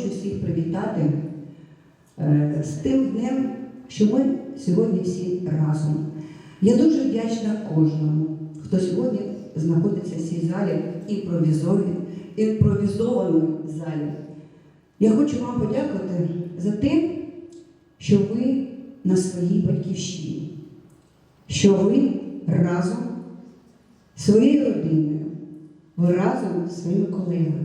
хочу всіх привітати е, з тим днем, що ми сьогодні всі разом. Я дуже вдячна кожному, хто сьогодні знаходиться в цій залі імпровізованій, імпровізованій залі. Я хочу вам подякувати за те, що ви на своїй батьківщині, що ви разом своєю родиною, разом зі своїми колегами,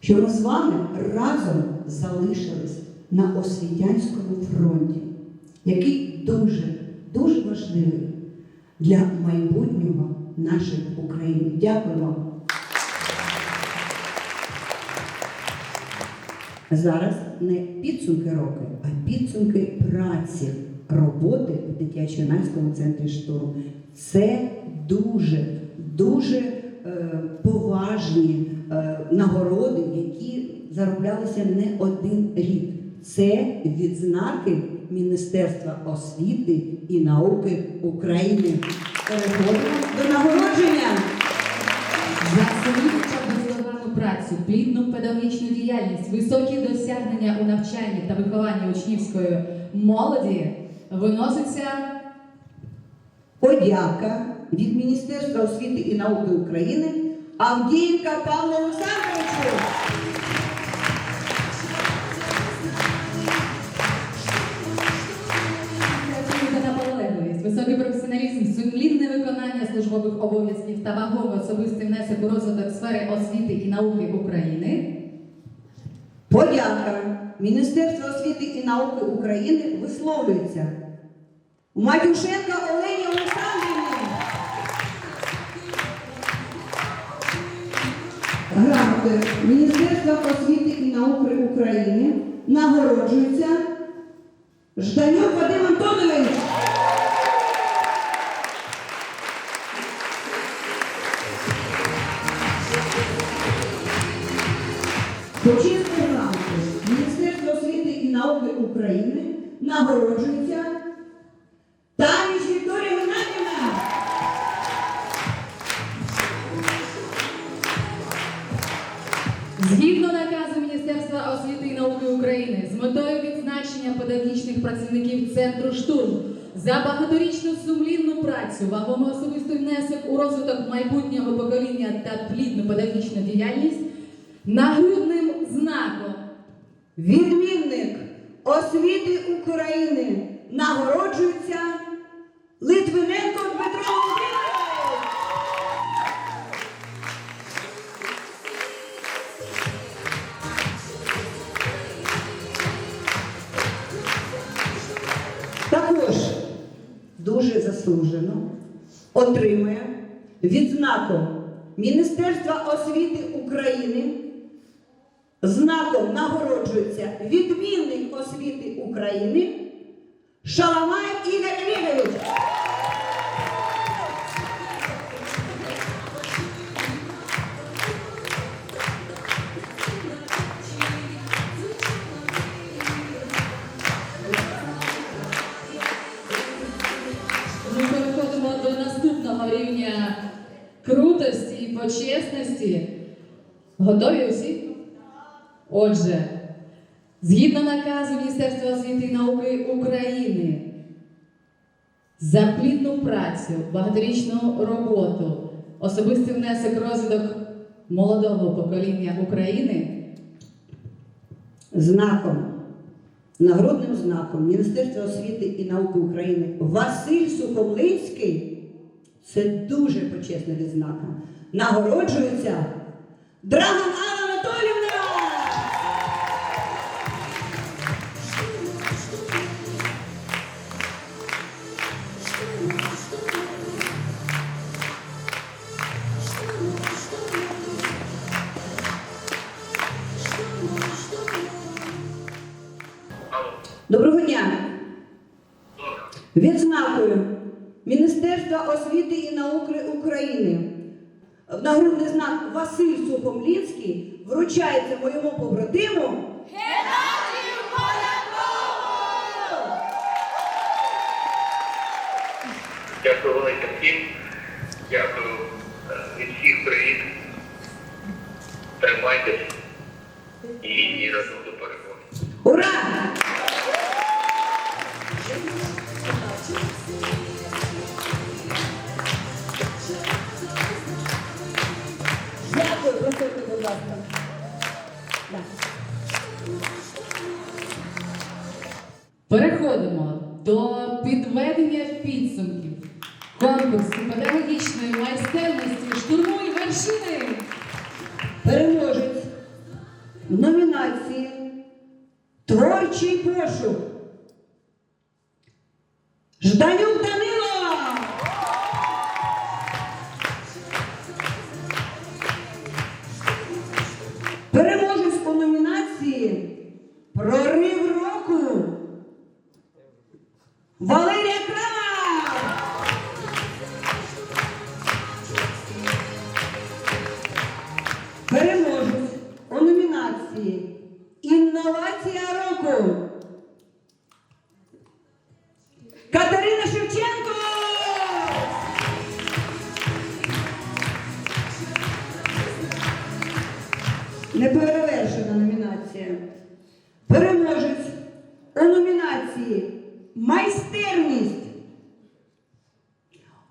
що ми з вами разом залишились на освітянському фронті, який дуже, дуже важливий для майбутнього нашої України. Дякую вам. Зараз не підсумки року, а підсумки праці роботи в дитячо-юнацькому центрі штурм. Це дуже, дуже е, поважні е, нагороди, які зароблялися не один рік. Це відзнаки Міністерства освіти і науки України. Переходимо до нагородження. За працю, плідну педагогічну діяльність, високі досягнення у навчанні та вихованні учнівської молоді виноситься Подяка від Міністерства освіти і науки України Авдіївка Павлу Олександровичу. Високий професіоналізм, сумлінне виконання службових обов'язків та вагомий особистий внесок у розвиток сфери освіти і науки України. Подяка Міністерства освіти і науки України висловлюється Матюшенка Олені Олександрівні. Грамоти Міністерства освіти і науки України нагороджується Жданюк Вадим Антонович. Почесні грамоти Міністерства освіти і науки України нагороджується за багаторічну сумлінну працю, вагомий особистий внесок у розвиток майбутнього покоління та плідну педагогічну діяльність, нагрудним знаком Відмінник освіти України нагороджується отримує відзнаку Міністерства освіти України Знаком нагороджується відмінник освіти України Шаламаєв Ігор Олегович. Наступного рівня крутості і почесності. Готові усі? Отже, згідно наказу Міністерства освіти і науки України за плідну працю, багаторічну роботу, особистий внесок розвиток молодого покоління України. Знаком, нагородним знаком Міністерства освіти і науки України Василь Сухомлинський це дуже почесна відзнака. Нагороджується Драган Анна Анатолівна. Міністерства освіти і науки України в нагрудний знак Василь Сухомлінський вручається моєму побратиму Геннадію Полякову! Дякую велике всім. Дякую е, від всіх привіт. Тримайтесь. і разом до перемоги. Ура! Ласка. Переходимо до підведення підсумків конкурсу педагогічної майстерності штурмуй вершини. Переможець номінації Творчий пошук. Жданюк Переможець у номінації Інновація року. Катерина Шевченко. Неперевершена номінація. Переможець у номінації Майстерність.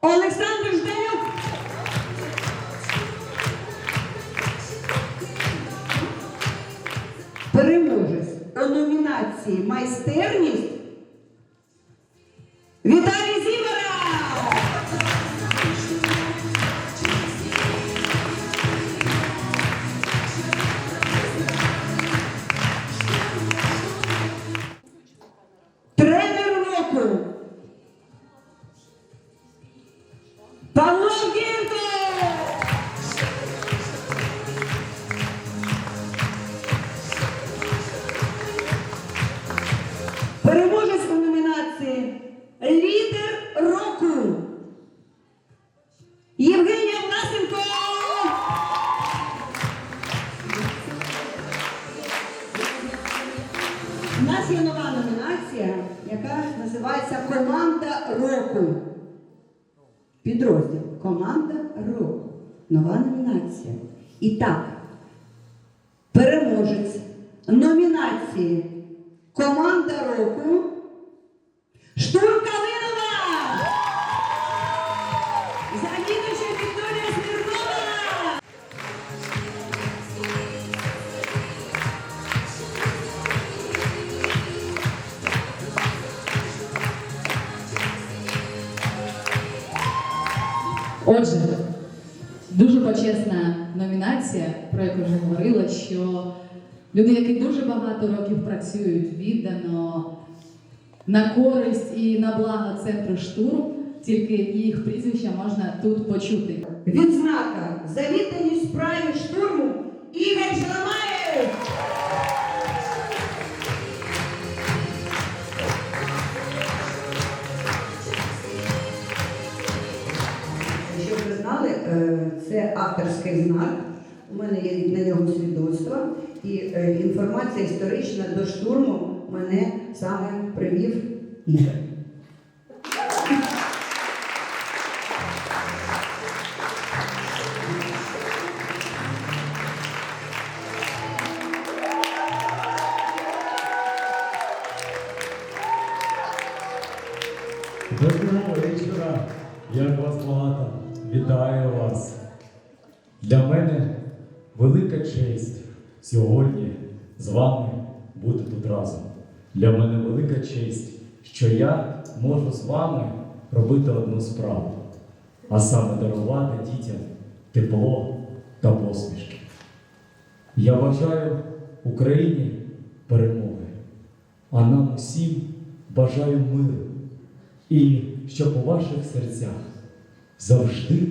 Олександр Жданюк. Переможець у номінації Майстерність Віталій Зібера! Номінація, яка називається Команда року. Підрозділ Команда року. Нова номінація. І так, переможець номінації Отже, дуже почесна номінація, про яку вже говорила, що люди, які дуже багато років працюють віддано на користь і на благо центру штурм, тільки їх прізвища можна тут почути. Відзнака за відданість справі штурму Ігор Шаламаєв! Це авторський знак. У мене є на нього свідоцтво, і е, інформація історична до штурму мене саме привів Ігор. Доброго вечора, як вас багато. Вітаю вас. Для мене велика честь сьогодні з вами бути тут разом. Для мене велика честь, що я можу з вами робити одну справу, а саме дарувати дітям тепло та посмішки. Я бажаю Україні перемоги, а нам усім бажаю миру. І щоб у ваших серцях завжди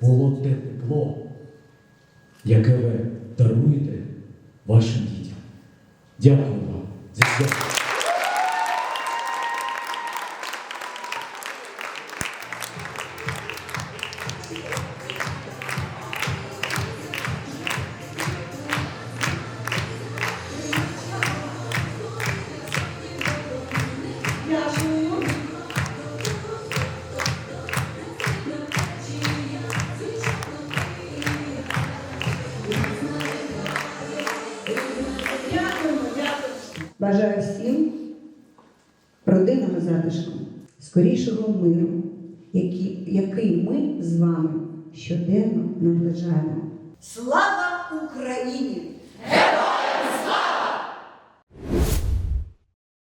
було те тепло, яке ви даруєте вашим дітям. Дякую вам Бажаю всім родинного затишку, скорішого миру, який, який ми з вами щоденно наближаємо. Слава Україні! Героям слава!